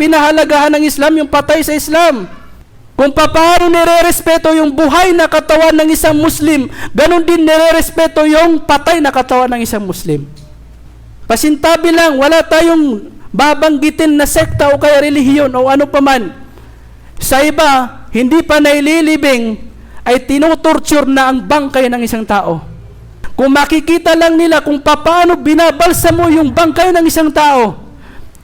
pinahalagahan ng Islam yung patay sa Islam. Kung paano nire-respeto yung buhay na katawan ng isang Muslim, ganun din nire-respeto yung patay na katawan ng isang Muslim. Pasintabi lang, wala tayong babanggitin na sekta o kaya relihiyon o ano paman. Sa iba, hindi pa naililibing, ay tinutorture na ang bangkay ng isang tao. Kung makikita lang nila kung paano binabalsa mo yung bangkay ng isang tao,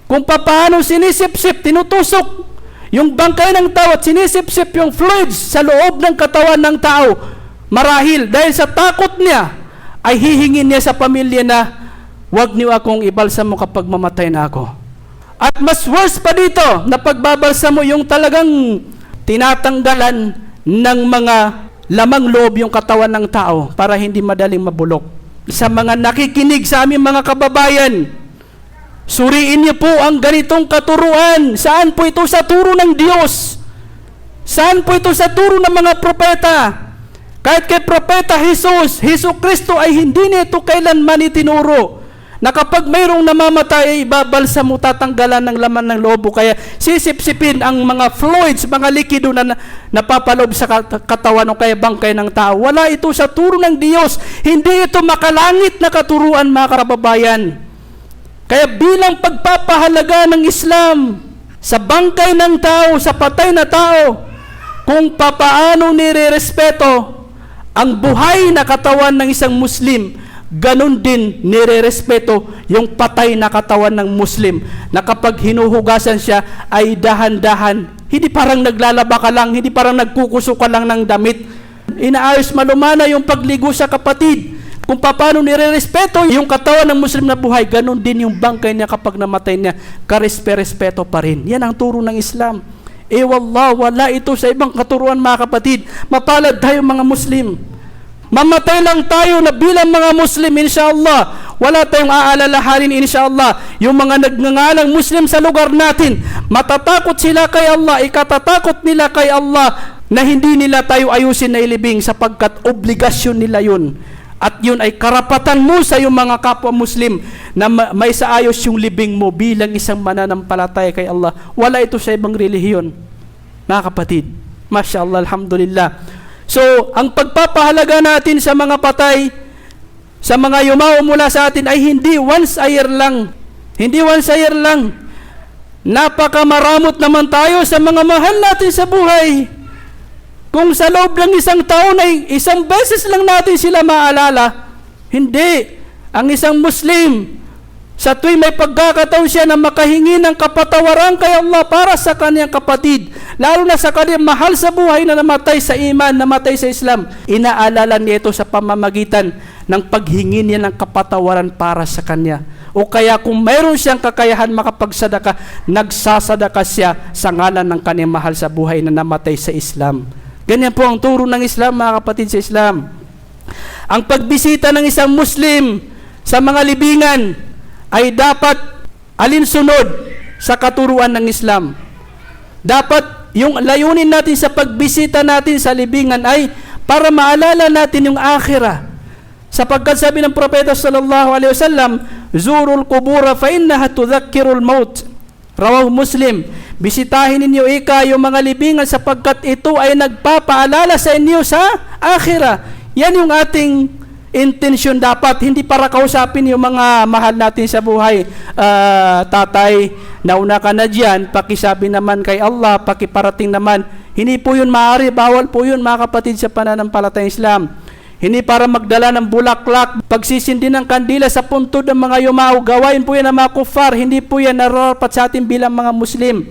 kung paano sinisip-sip, tinutusok yung bangkay ng tao at sinisip-sip yung fluids sa loob ng katawan ng tao, marahil dahil sa takot niya, ay hihingin niya sa pamilya na Huwag niyo akong ibalsa mo kapag mamatay na ako. At mas worse pa dito, na pagbabalsa mo yung talagang tinatanggalan ng mga lamang loob yung katawan ng tao para hindi madaling mabulok. Sa mga nakikinig sa aming mga kababayan, suriin niyo po ang ganitong katuruan. Saan po ito sa turo ng Diyos? Saan po ito sa turo ng mga propeta? Kahit kay Propeta Jesus, Heso Kristo ay hindi nito kailanman itinuro na kapag mayroong namamatay ay ibabalsa mo tatanggalan ng laman ng lobo kaya sisipsipin ang mga fluids, mga likido na napapaloob sa kat- katawan o kaya bangkay ng tao. Wala ito sa turo ng Diyos. Hindi ito makalangit na katuruan mga karababayan. Kaya bilang pagpapahalaga ng Islam sa bangkay ng tao, sa patay na tao, kung papaano nire-respeto ang buhay na katawan ng isang Muslim, ganun din nire-respeto yung patay na katawan ng Muslim na kapag hinuhugasan siya ay dahan-dahan. Hindi parang naglalaba ka lang, hindi parang nagkukuso ka lang ng damit. Inaayos malumana yung pagligo sa kapatid. Kung paano nire-respeto yung katawan ng Muslim na buhay, ganun din yung bangkay niya kapag namatay niya, karespe-respeto pa rin. Yan ang turo ng Islam. Eh wallah, wala ito sa ibang katuruan mga kapatid. Mapalad tayo mga Muslim. Mamatay lang tayo na bilang mga Muslim, inshallah. Wala tayong aalalahanin, inshallah. Yung mga nagngangalang Muslim sa lugar natin, matatakot sila kay Allah, ikatatakot nila kay Allah na hindi nila tayo ayusin na ilibing sapagkat obligasyon nila yun. At yun ay karapatan mo sa iyong mga kapwa Muslim na ma- may saayos yung libing mo bilang isang mananampalataya kay Allah. Wala ito sa ibang relihiyon. Mga kapatid, Masya Allah, Alhamdulillah. So, ang pagpapahalaga natin sa mga patay, sa mga yumao mula sa atin ay hindi once a year lang. Hindi once a year lang. Napakamaramot naman tayo sa mga mahal natin sa buhay. Kung sa loob ng isang taon ay isang beses lang natin sila maalala, hindi. Ang isang Muslim, sa tuwing may pagkakataon siya na makahingi ng kapatawaran kay Allah para sa kanyang kapatid, lalo na sa kanyang mahal sa buhay na namatay sa iman, namatay sa Islam, inaalala niya ito sa pamamagitan ng paghingi niya ng kapatawaran para sa kanya. O kaya kung mayroon siyang kakayahan makapagsadaka, nagsasadaka siya sa ngalan ng kanyang mahal sa buhay na namatay sa Islam. Ganyan po ang turo ng Islam, mga kapatid sa Islam. Ang pagbisita ng isang Muslim sa mga libingan ay dapat alinsunod sa katuruan ng Islam. Dapat yung layunin natin sa pagbisita natin sa libingan ay para maalala natin yung akhirah. Sapagkat sabi ng propeta sallallahu alaihi wasallam, "Zurul qubura fa innaha tudhakkirul maut." Rawahu Muslim. Bisitahin ninyo ika yung mga libingan sapagkat ito ay nagpapaalala sa inyo sa akhirah. Yan yung ating intention dapat. Hindi para kausapin yung mga mahal natin sa buhay. Ah, tatay, nauna ka na dyan, pakisabi naman kay Allah, pakiparating naman. Hindi po yun maaari, bawal po yun mga kapatid sa pananampalatayang Islam. Hindi para magdala ng bulaklak, pagsisindi ng kandila sa puntod ng mga yumao, gawain po yan ng mga kufar, hindi po yan nararapat sa atin bilang mga Muslim.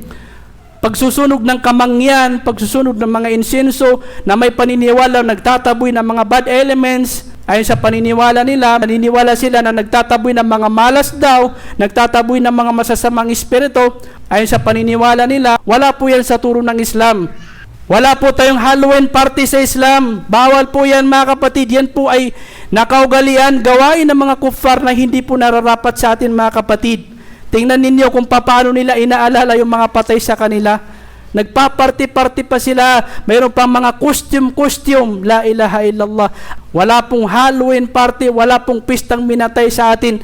Pagsusunog ng kamangyan, pagsusunog ng mga insenso na may paniniwala nagtataboy ng mga bad elements, ayon sa paniniwala nila, naniniwala sila na nagtataboy ng mga malas daw, nagtataboy ng mga masasamang espiritu, ayon sa paniniwala nila, wala po yan sa turo ng Islam. Wala po tayong Halloween party sa Islam. Bawal po yan mga kapatid. Yan po ay nakaugalian, gawain ng mga kuffar na hindi po nararapat sa atin mga kapatid. Tingnan ninyo kung paano nila inaalala yung mga patay sa kanila. Nagpaparty-party pa sila. Mayroon pang mga costume-costume. La ilaha illallah. Wala pong Halloween party, wala pong pistang minatay sa atin.